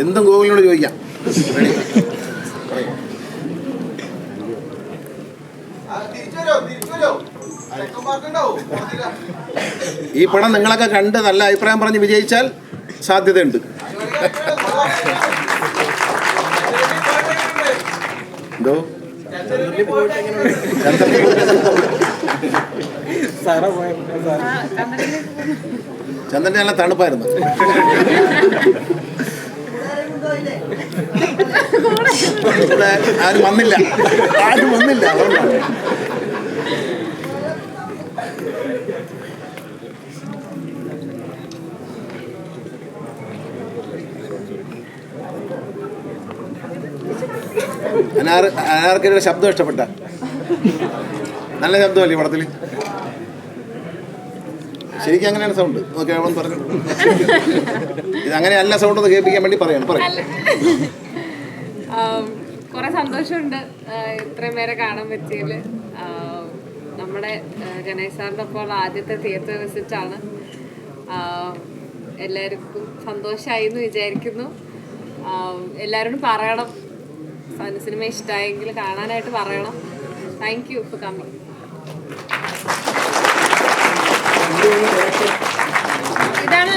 എന്തും ഗോകുലിനോട് ചോദിക്കാം? ഈ പണം നിങ്ങളൊക്കെ കണ്ട് നല്ല അഭിപ്രായം പറഞ്ഞ് വിജയിച്ചാൽ സാധ്യതയുണ്ട് എന്തോ ചന്ദ്രന്റെ നല്ല തണുപ്പായിരുന്നു. ഇവിടെ ആരും വന്നില്ല. ആരും വന്നില്ല അതുകൊണ്ടാണ്. അനാർ അനാർക്കരുടെ ശബ്ദം ഇഷ്ടപ്പെട്ട. നല്ല ശബ്ദമല്ലേ പടത്തിൽ ശരിക്കും അങ്ങനെയാണ് സൗണ്ട് ഓക്കെ അവൻ പറഞ്ഞു. ഇത് അങ്ങനെയല്ല സൗണ്ട് ഒന്ന് കേൾപ്പിക്കാൻ വേണ്ടി പറയണം. പറയാം. കുറെ സന്തോഷമുണ്ട്. ഇത്രയും പേരെ കാണാൻ പറ്റിയതിൽ നമ്മുടെ ഗണേശ് സാറിന്റെ അപ്പോൾ ആദ്യത്തെ തിയേറ്റർ വിസിറ്റാണ് എല്ലാവർക്കും സന്തോഷമായി എന്ന് വിചാരിക്കുന്നു. എല്ലാവരോടും പറയണം. സ- സിനിമ ഇഷ്ടമായെങ്കിൽ കാണാനായിട്ട് പറയണം. താങ്ക് യു ഫോർ കമ്മിങ് ഇതാണ്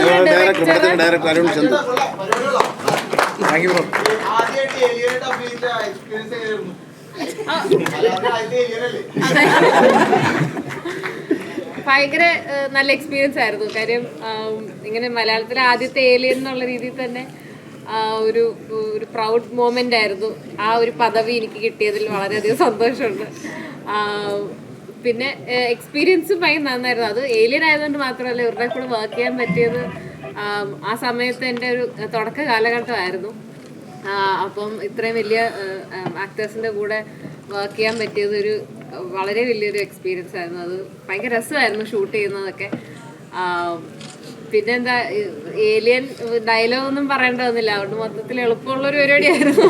director Arun Chand. Thank you ഭയങ്കര നല്ല എക്സ്പീരിയൻസ് ആയിരുന്നു. കാര്യം ഇങ്ങനെ മലയാളത്തിലെ ആദ്യത്തെ ഏലിയൻ എന്നുള്ള രീതിയിൽ തന്നെ ഒരു ഒരു പ്രൗഡ് മോമെന്റ് ആയിരുന്നു. ആ ഒരു പദവി എനിക്ക് കിട്ടിയതിൽ വളരെയധികം സന്തോഷമുണ്ട്. പിന്നെ എക്സ്പീരിയൻസും ഭയങ്കര നന്നായിരുന്നു. അത് ഏലിയൻ ആയതുകൊണ്ട് മാത്രമല്ല ഇവരുടെ കൂടെ വർക്ക് ചെയ്യാൻ പറ്റിയത് ആ സമയത്ത് എന്റെ ഒരു തുടക്ക കാലഘട്ടമായിരുന്നു. അപ്പം ഇത്രയും വലിയ ആക്ടേഴ്സിന്റെ കൂടെ വർക്ക് ചെയ്യാൻ പറ്റിയത് ഒരു വളരെ വലിയൊരു എക്സ്പീരിയൻസ് ആയിരുന്നു. അത് ഭയങ്കര രസമായിരുന്നു ഷൂട്ട് ചെയ്യുന്നതൊക്കെ. ആ, പിന്നെന്താ ഏലിയൻ ഡയലോഗ് ഒന്നും പറയേണ്ട വന്നില്ല അതുകൊണ്ട് മൊത്തത്തിൽ എളുപ്പമുള്ളൊരു പരിപാടിയായിരുന്നു.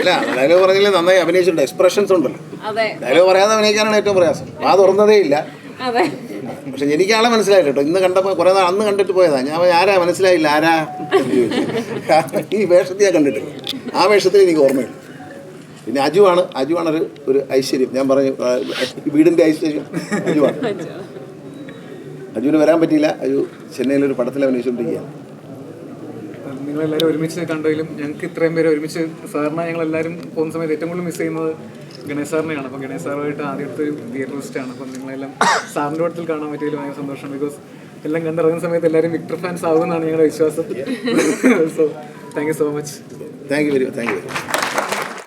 അല്ല ഡയലോഗ് പറഞ്ഞില്ല? നന്നായി അഭിനയിച്ചിട്ടുണ്ട്. എക്സ്പ്രഷൻസ് ഉണ്ടല്ലോ. ഡയലോഗ് പറയാതെ അഭിനയിക്കാനാണ് ഏറ്റവും പ്രയാസം. ആ തുറന്നതേ ഇല്ല. പക്ഷെ എനിക്ക് ആളെ മനസ്സിലായില്ല കേട്ടോ. ഇന്ന് കണ്ടപ്പോൾ കുറേ നാൾ അന്ന് കണ്ടിട്ട് പോയതാ. ഞാൻ ആരാ? മനസ്സിലായില്ല. ആരാ? ഈ വേഷത്തെ ഞാൻ കണ്ടിട്ടില്ല. ആ വേഷത്തിൽ എനിക്ക് ഓർമ്മയുണ്ട് പിന്നെ അജുവാണ്. അജുവാണ് ഒരു ഒരു ഐശ്വര്യം. ഞാൻ പറഞ്ഞു വീടിന്റെ ഐശ്വര്യം അജുവാണ്. അജുവിന് വരാൻ പറ്റിയില്ല. അജു ചെന്നൈയിലൊരു പടത്തിൽ അഭിനയിച്ചുകൊണ്ടിരിക്കുകയാണ്. നിങ്ങളെല്ലാവരും ഒരുമിച്ച് കണ്ടതിലും ഞങ്ങൾക്ക് ഇത്രയും പേര് ഒരുമിച്ച് സാറിനെ ഞങ്ങൾ എല്ലാവരും പോകുന്ന സമയത്ത് ഏറ്റവും കൂടുതൽ മിസ് ചെയ്യുന്നത് ഗണേശ് സാറിനെയാണ്. അപ്പം ഗണേശ് സാറുമായിട്ട് ആദ്യത്തെ ഒരു തിയേറ്റർ വിസിറ്റാണ് അപ്പം നിങ്ങളെല്ലാം സാറിന്റെ കൂട്ടത്തിൽ കാണാൻ പറ്റിയതിൽ ഭയങ്കര സന്തോഷം. ബിക്കോസ് എല്ലാം കണ്ടിറങ്ങുന്ന സമയത്ത് എല്ലാവരും വിക്ടർ ഫാൻസ് ആകുമെന്നാണ് ഞങ്ങളുടെ വിശ്വാസം. So thank you so much thank you very thank you very